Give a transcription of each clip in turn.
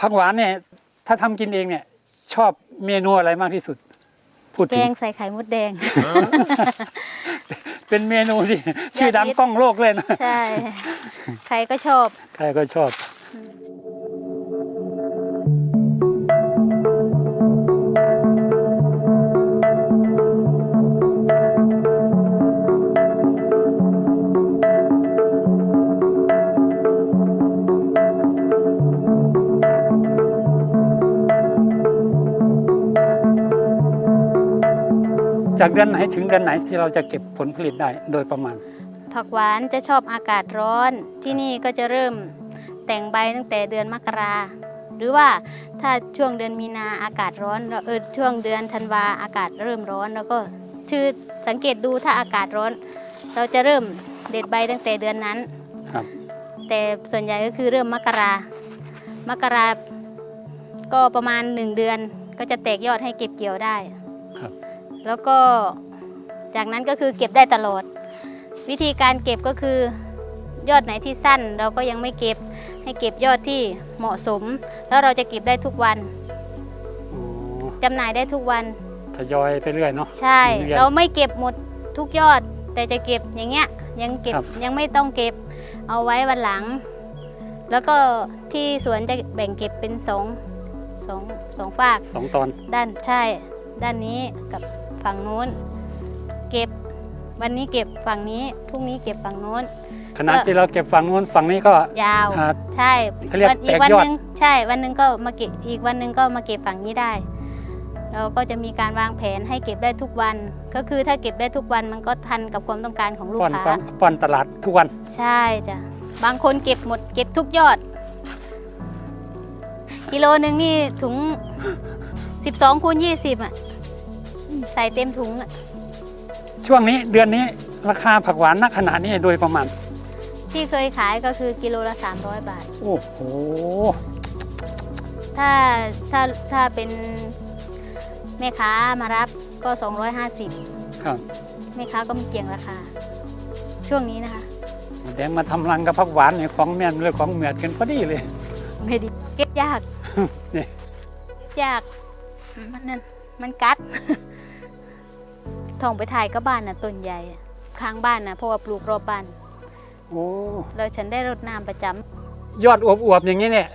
ผักหวานเนี่ยถ้าทำกินเองเนี่ยชอบเมนูอะไรมากที่สุด พูดแกถึง งใส่ไข่มดแดง เป็นเมนูที่ชื่อดังกล้องโลกเลยนะ ใช่ ใครก็ชอบ ใครก็ชอบ จากเดือนไหนถึงเดือนไหนที่เราจะเก็บผลผลิตได้โดยประมาณ ผักหวานจะชอบอากาศร้อนที่นี่ก็จะเริ่มแต่งใบตั้งแต่เดือนมกราหรือว่าถ้าช่วงเดือนมีนาอากาศร้อนเราเออช่วงเดือนธันวาอากาศเริ่มร้อน แล้วก็ชื่อสังเกตดูถ้าอากาศร้อน เราจะเริ่มเด็ดใบตั้งแต่เดือนนั้นครับ แต่ส่วนใหญ่ก็คือเริ่มมกรามกราก็ประมาณหนึ่งเดือนก็จะแตกยอดให้เก็บเกี่ยวได้ครับ แล้วก็จากนั้นก็คือเก็บได้ตลอด วิธีการเก็บก็คือยอดไหนที่สั้น เราก็ยังไม่เก็บให้เก็บยอดที่เหมาะสม แล้วเราจะเก็บได้ทุกวันอ๋อจำหน่ายได้ทุกวันทยอยไปเรื่อยเนาะใช่เรียนเราไม่เก็บหมดทุกยอด แต่จะเก็บอย่างเงี้ยยังเก็บครับยังไม่ต้องเก็บเอาไว้วันหลัง แล้วก็ที่สวนจะแบ่งเก็บเป็นสองสองสองฝากสองตอนด้านใช่ ด้านนี้กับ ฝั่งนู้น เก็บวันนี้เก็บฝั่งนี้พรุ่งนี้เก็บฝั่งนู้นขณะก็ที่เราเก็บฝั่งนู้นฝั่งนี้ก็ ยาว อ่าใช่เขาเรียกวันอีแตกกวันยอด หนึ่งใช่วันหนึ่งก็มาเก็บอีกวันหนึ่งก็มาเก็บฝั่งนี้ได้ เราก็จะมีการวางแผนให้เก็บได้ทุกวัน ก็คือถ้าเก็บได้ทุกวันมันก็ทันกับความต้องการของลูกป้อนค้าป้อนป้อนตลาดทุกวัน ใช่จ้ะ บางคนเก็บหมดเก็บทุกยอด กิโลหนึ่งนี่ถุง 12คูณ20 อะอืม ใส่เต็มถุงอะช่วงนี้เดือนนี้ราคาผักหวานณขณะนี้โดยประมาณ ที่เคยขายก็คือกิโลละ 300 บาท โอ้โห ถ้าถ้าถ้าเป็นแม่ค้ามารับก็ 250ครับแม่ค้าก็มีเกี่ยงราคา ช่วงนี้นะคะ แดงมาทำรังกับผักหวานเนี่ยของแม่นเลยของเหมือดกันพอดีเลย ไม่ดีเก็บยากนี่ เก็บยาก มันนั่นมันกัด ท่องไปถ่ายก็บ้านน่ะต้นใหญ่อะข้างบ้านน่ะเพราะว่าปลูกรอบบ้านโอ้แล้วฉันได้รดน้ำประจำยอดอวบๆอย่างนี้เนี่ย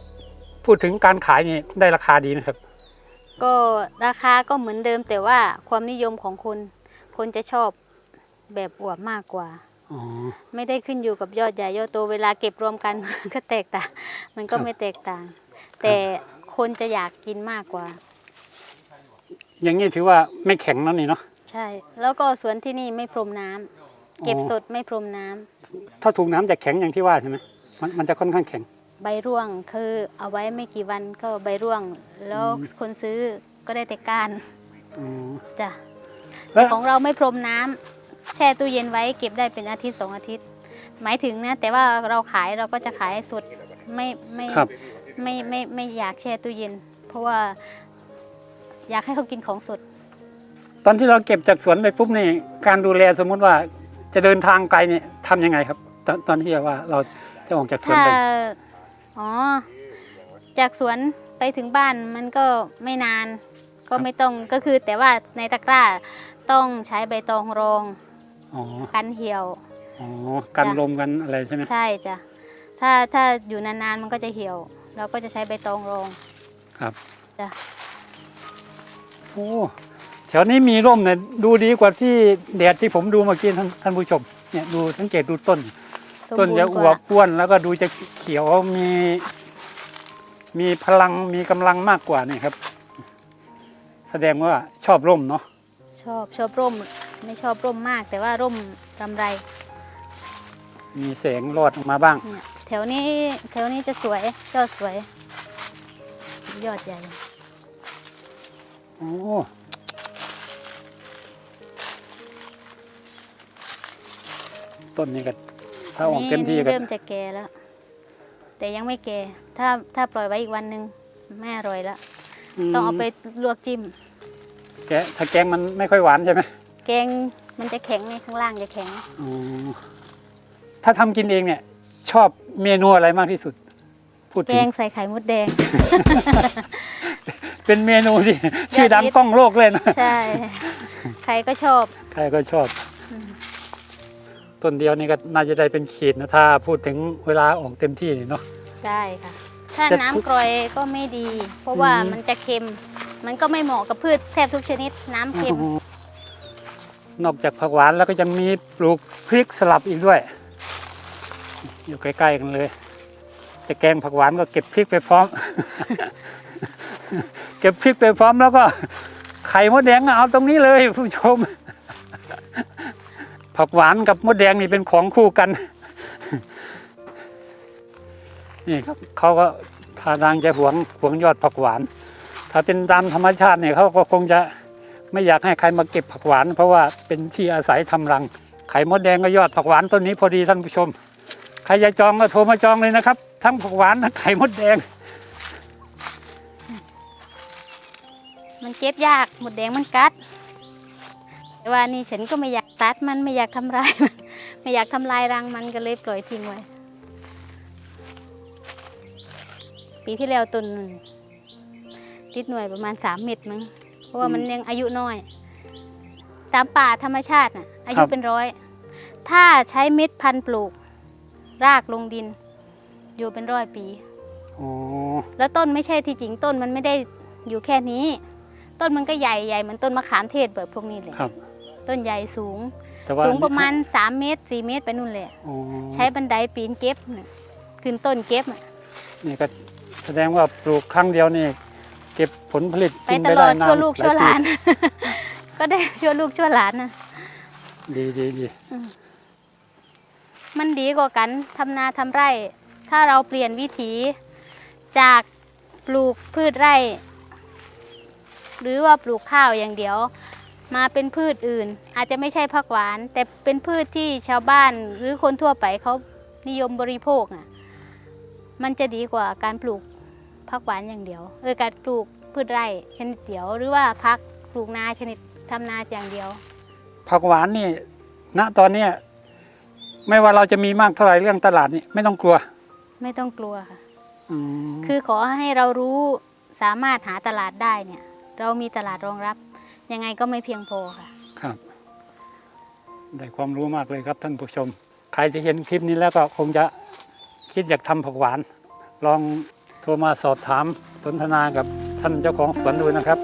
พูดถึงการขายนี่ได้ราคาดีนะครับ ก็ราคาก็เหมือนเดิมแต่ว่าความนิยมของคน คนจะชอบแบบอวบมากกว่า อ๋อ ไม่ได้ขึ้นอยู่กับยอดใหญ่ยอดโตเวลาเก็บรวมกัน มันก็แตกต่าง มันก็ครับไม่แตกต่าง แต่คนจะอยากกินมากกว่า อย่างนี้ถือว่าไม่แข็งแล้วนี่เนาะ ใช่ แล้วก็สวนที่นี่ไม่พรมน้ำเก็บสดไม่พรมน้ำถ้าถูกน้ำจะแข็งอย่างที่ว่าใช่ไหมมันมันจะค่อนข้างแข็ง ใบร่วงคือเอาไว้ไม่กี่วันก็ใบร่วง แล้วคนซื้อก็ได้แต่ก้านอ๋อจ้ะแล้วของเราไม่พรมน้ำแช่ตู้เย็นไว้เก็บได้เป็นอาทิตย์สองอาทิตย์ หมายถึงนะแต่ว่าเราขายเราก็จะขายสดไม่ไม่ครับ ไม่ไม่ไม่อยากแช่ตู้เย็น เพราะว่าอยากให้เขากินของสด ตอนที่เราเก็บจากสวนไปปุ๊บนี่การดูแลสมมุติว่าจะเดินทางไกลเนี่ยทำยังไงครับ ตอนตอนที่ว่าเราจะออกจากสวนถ้าไปอ๋อ จากสวนไปถึงบ้านมันก็ไม่นาน ก็ไม่ต้องก็คือแต่ว่าในตะกร้าต้องใช้ใบตองรองอ๋อกันเหี่ยว อ๋อกันจ้ะลมกันอะไรใช่ไหมใช่จ้ะถ้าถ้าอยู่นานๆมันก็จะเหี่ยว เราก็จะใช้ใบตองรองครับจ้ะโอ้แถวนี้มีร่มเนี่ยดูดีกว่าที่แดดที่ผมดูเมื่อกี้ท่านท่านผู้ชมเนี่ยดูสังเกตดูต้นสมต้นบูรจะณ์อกวว่าบอ้วนแล้วก็ดูจะเขียวมี มีพลังมีกำลังมากกว่านี่ครับ แสดงว่าชอบร่มเนาะชอบชอบร่มไม่ชอบร่มมาก แต่ว่าร่มรำไร มีแสงรอดออกมาบ้างเนี่ยแถวนี้แถวนี้จะสวยยอดสวย ยอดใหญ่โอ้ ต้นนี้ก็ถ้าออกเต็มที่นี่ก็เริ่มจะแก่แล้ว แต่ยังไม่แก่ ถ้าถ้าปล่อยไว้อีกวันหนึ่งไม่อร่อยแล้วต้องเอาไปลวกจิ้มแกะถ้าแกงมันไม่ค่อยหวานใช่ไหมแกงมันจะแข็งไงข้างล่างจะแข็งอ๋อถ้าทำกินเองเนี่ย ชอบเมนูอะไรมากที่สุดพูดแกถึงงใส่ไข่มดแดง เป็นเมนูที่ชื่อดังกล้องโลกเลยนะใช่ ใครก็ชอบ ใครก็ชอบ ต้นเดียวนี่ก็น่าจะได้เป็นขีดนะถ้าพูดถึงเวลาออกเต็มที่นี่เนาะ ได้ค่ะ ถ้าแต่น้ำทุกกร่อยก็ไม่ดี เพราะว่าอืม มันจะเค็ม มันก็ไม่เหมาะกับพืชแทบทุกชนิด น้ำเค็ม นอกจากผักหวานแล้วก็ยังมีปลูกพริกสลับอีกด้วย อยู่ใกล้ๆกันเลย จะแกงผักหวานก็เก็บพริกไปพร้อม เก็บพริกไปพร้อมแล้วก็ ไข่มดแดงก็เอาตรงนี้เลยผู้ชม ผักหวานกับมดแดงนี่เป็นของคู่กัน นี่ครับเขาก็ทาทางจะหวงหวงยอดผักหวาน ถ้าเป็นตามธรรมชาติเนี่ยเขาก็คงจะไม่อยากให้ใครมาเก็บผักหวาน เพราะว่าเป็นที่อาศัยทำรัง ไข่มดแดงก็ยอดผักหวานต้นนี้พอดีท่านผู้ชม ใครจะจองก็โทรมาจองเลยนะครับ ทั้งผักหวานทั้งไข่มดแดง มันเก็บยากหมดแดงมันกัด แต่ว่านี่ฉันก็ไม่อยาก ตัดมันไม่อยากทำลายมันไม่อยากทำลายรังมันก็เลยปล่อยทิ้งไว้ปีที่แล้วต้นหนึ่งติดหน่วยประมาณสามเม็ดมั้งเพราะว่ามันยังอายุน้อย ตามป่าธรรมชาติน่ะ อายุครับเป็นร้อย ถ้าใช้เม็ดพันธุ์ปลูก รากลงดิน อยู่เป็นร้อยปีอ๋อแล้วต้นไม่ใช่ที่จริงต้นมันไม่ได้อยู่แค่นี้ ต้นมันก็ใหญ่ใหญ่เหมือนต้นมะขามเทศแบบพวกนี้เลยครับ ต้นใหญ่สูง แต่ว่าสูงประมาณ 3 เมตร 4 เมตรไปนู่นเลยอ๋อใช้บันไดปีนเก็บน่ะขึ้นต้นเก็บน่ะนี่ก็แสดงว่าปลูกครั้งเดียวนี่ เก็บผลผลิตไปกินตไปลได้อดนานชั่วลูกหชั่วหปีลาน ก็ได้ชั่วลูกชั่วหลานนะดีดีดีมันดีกว่ากันทำนาทำไร่ ถ้าเราเปลี่ยนวิถีจากปลูกพืชไร่ หรือว่าปลูกข้าวอย่างเดียว มาเป็นพืชอื่น อาจจะไม่ใช่ผักหวาน แต่เป็นพืชที่ชาวบ้านหรือคนทั่วไปเขานิยมบริโภคอะมันจะดีกว่าการปลูกผักหวานอย่างเดียวเออการปลูกพืชไร่ชนิดเดียว หรือว่าพักปลูกนาชนิดทำนาอย่างเดียว ผักหวานนี่ณตอนเนี้ยไม่ว่าเราจะมีมากเท่าไหร่เรื่องตลาดนี่ไม่ต้องกลัว ไม่ต้องกลัวค่ะอืมคือขอให้เรารู้สามารถหาตลาดได้เนี่ย เรามีตลาดรองรับ ยังไงก็ไม่เพียงพอค่ะ ครับ ได้ความรู้มากเลยครับท่านผู้ชม ใครที่เห็นคลิปนี้แล้วก็คงจะคิดอยากทำผักหวาน ลองโทรมาสอบถามสนทนากับท่านเจ้าของสวนดูนะครับ